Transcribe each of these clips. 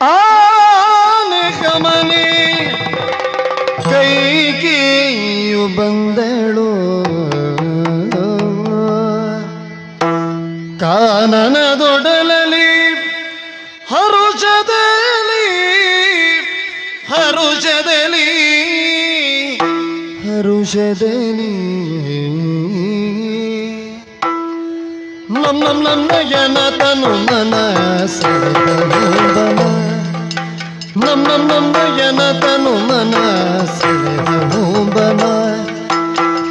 ಆನೆ ಗಮನೆ ಕೈಗೆಯು ಬಂದಳು. ಕಾನನದೊಡಲಲಿ ಹರುಷದಲ್ಲಿ ಹರುಷದಲ್ಲಿ ಹರುಷದಲ್ಲಿ ನಮ್ ನಮ್ ನಮ್ ನಯನ ತನು ಮನ ಸೆಳೆದನು ನಮ್ ನಮ್ ನಮ್ ನಯನ ತನು ಮನ ಸೆಳೆದನು ಬನ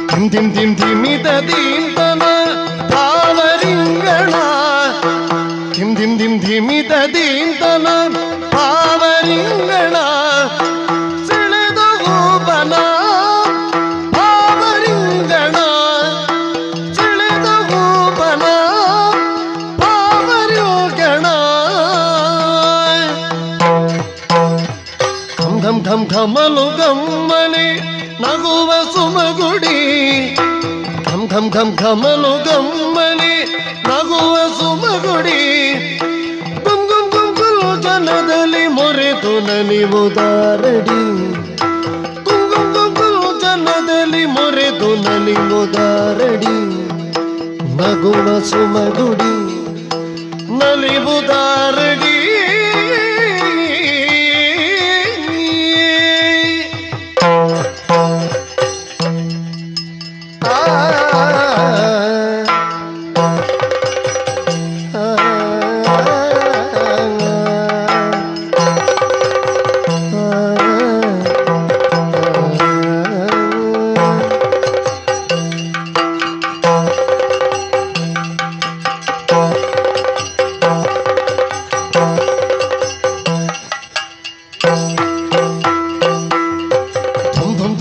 ತಿಂ ತಿಂ ತಿಂ ತಿಮಿತ ದೀಂತನ ಭಾವರಿಂಗಣ ತಿಂ ತಿಂ ತಿಂ ಧಿಮಿತ ಘಂ ಘಂ ಘಮಲು ಗಮ್ಮನೆ ನಗುವ ಸುಮಗುಡಿ ಘಂ ಘಂ ಘಂ ಘಮಲು ಗಮ್ಮನೆ ನಗುವ ಸುಮಗುಡಿ ಗುಂ ಗುಂ ಗುಂ ಗುಲು ಜನದಲ್ಲಿ ಮೊರೆತು ನಲಿವುದಾರಡಿ ಗುಂ ಗುಂ ಗುಂ ಗುಲು ಜನದಲ್ಲಿ ಮೊರೆತು ನಲಿವುದಾರಡಿ ನಗುವ ಸುಮಗುಡಿ ನಲಿವುದಾರಡಿ ಧುಮ್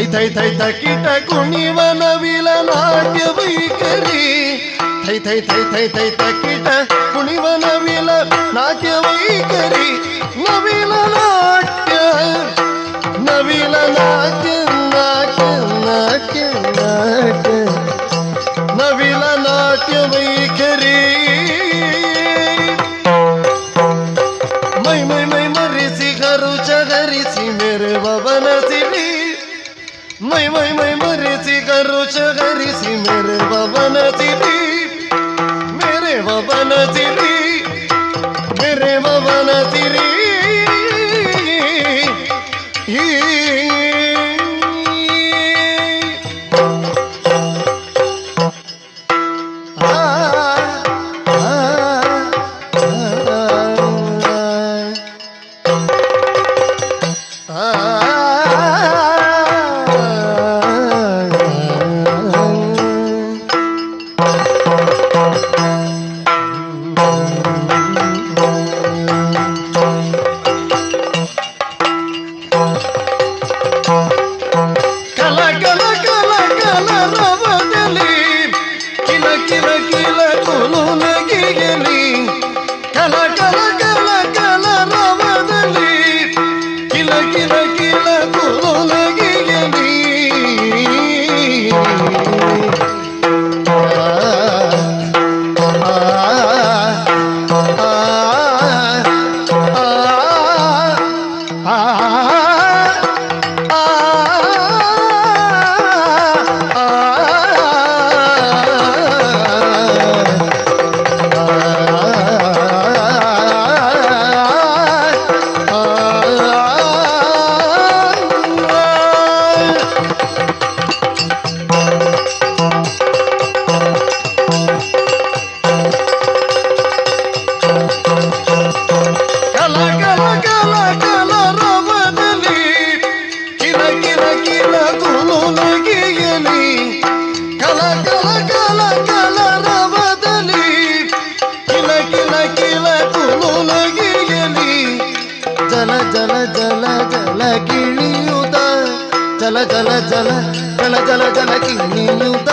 थै थै थै थकीट कुणी वनविल नाट्य वैकरी थै थै थै थै थै थकीट कुणी वनविल नाट्य वैकरी नवील नाट्य नवील नाट्य ಭವನದಿ ಜಲ ಜಲ ಜಲ ಜಲ ಕಿಣಿಯುತ ಜಲ ಜಲ ಜಲ ಜಲ ಜಲ ಜಲ ಕಿಣಿಯುತ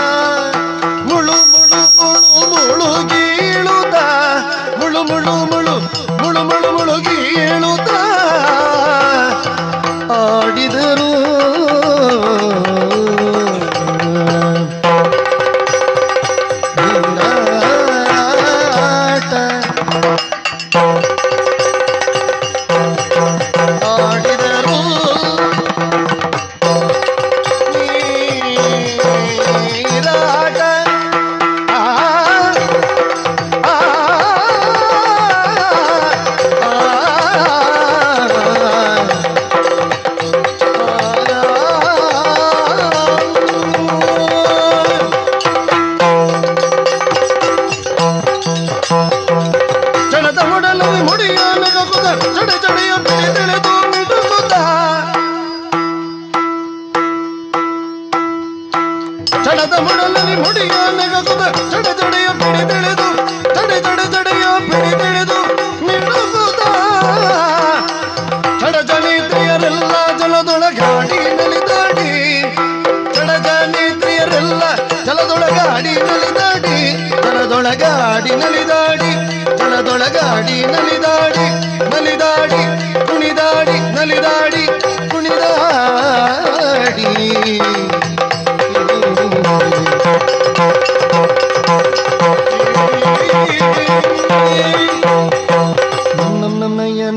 ಮುಳು ಮುಳು ಮುಳು ಮುಳು ಗೀಳುತ ಮುಳು ಮುಳು ಮುಳು ಮುಳು ಮುಳು ಮುಳು ಗೀಳುತ್ತ ಮುಡಲಲ್ಲಿ ಮುಡಿಯ ನಗಕುದ ತಡೆ ಚಡೆಯ ಬಿಡಿ ತಿಳಿದು ತಡೆ ತಡೆ ತಡೆಯ ಬಿಡಿ ತಿಳಿದು ಮಿಡುಕುದ ತಡ ಜನಿತ್ರಿಯರೆಲ್ಲ ಜಲದೊಳಗಾಡಿ ನಲಿದಾಡಿ ತಡ ಜನಿತ್ರಿಯರೆಲ್ಲ ಜಲದೊಳಗಾಡಿ ನಲಿದಾಡಿ ಜಲದೊಳಗಾಡಿ ನಲಿದಾಡಿ ಜಲದೊಳಗಾಡಿ ನಲಿದಾಡಿ ನಲಿದಾಡಿ ಕುಣಿದಾಡಿ ನಲಿದಾಡಿ ಕುಣಿದಾಡಿ.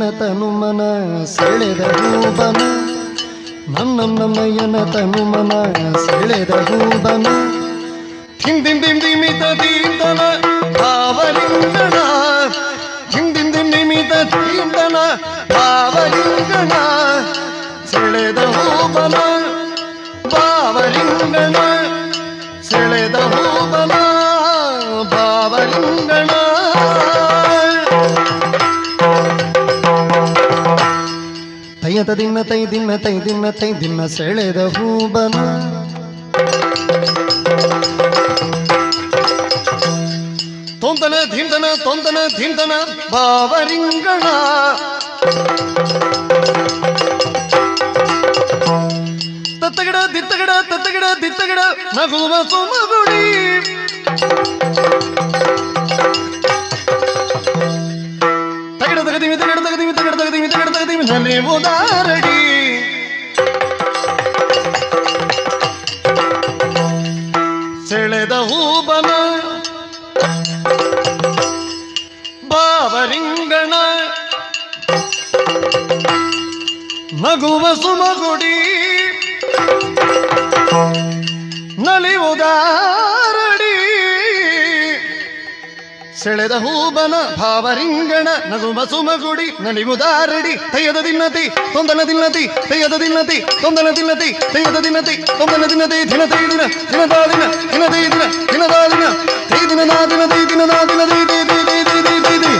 ತನುಮನ ಸೆಳೆದ ಹೂಬನ ನನ್ನ ನಯನ ತನುಮನ ಸೆಳೆದ ಹೂಬನ ಹಿಂದಿಂ ದಿಂ ದಿಮಿತ ದೀಂತನ ಭಾವಲಿಂಗಣ ಹಿಂದಿಂ ದಿಂ ದಿಮಿತ ದೀಂತನ ಭಾವಲಿಂಗಣ ಸೆಳೆದ ಹೂಬನ ಭಾವಲಿಂಗಣ ತೈಯದ ದಿನ ತೈ ದಿನ ತೈ ದಿನ ತೈ ದಿನ ಸೆಳೆದ ಹೂಬನ. ತೊಂದನ ಧಿಂದನ ತೊಂದನ ಧಿಂದನ ಬಾವರಿಂಗಣ. ತತ್ತಗಡ ದಿತ್ತಗಡ ತತ್ತಗಡ ದಿತ್ತಗಡ ನಗುವ ಸುಮಗುಡಿ. ತಗಡ ಉದಾರಡಿ ಸೆಳೆದ ಹೂಬನ ಬಾವರಿಂಗಣ ನಗುವ ಸುಮಗುಡಿ ನಲಿವುದಾರಡಿ ಸೆಳೆದ ಹೂಬನ ಭಾವರಿಂಗಣ ನಸುಮ ಸುಮಗುಡಿ ನನಿಗುದಾರಡಿ ತಯ್ಯದ ದಿನ್ನತಿ ತೊಂದನ ದಿನ್ನತಿ ತಯ್ಯದ ದಿನ್ನತಿ ತೊಂದನ ದಿನ್ನತಿ ತಯ್ಯದ ದಿನ್ನತಿ ತೊಂದನ ದಿನತೆ ದಿನ ತೈ ದಿನ ದಿನದಾ ದಿನ ದಿನ ತೈ ದಿನ ದಿನದಾ ದಿನ ತೈ ದಿನ ನಾ ದಿನ ತೈ ದಿನ ನಾ ದಿನ. ತೈ ತೈ ತೈ ತೈ ತೈ ತೈ ತೈ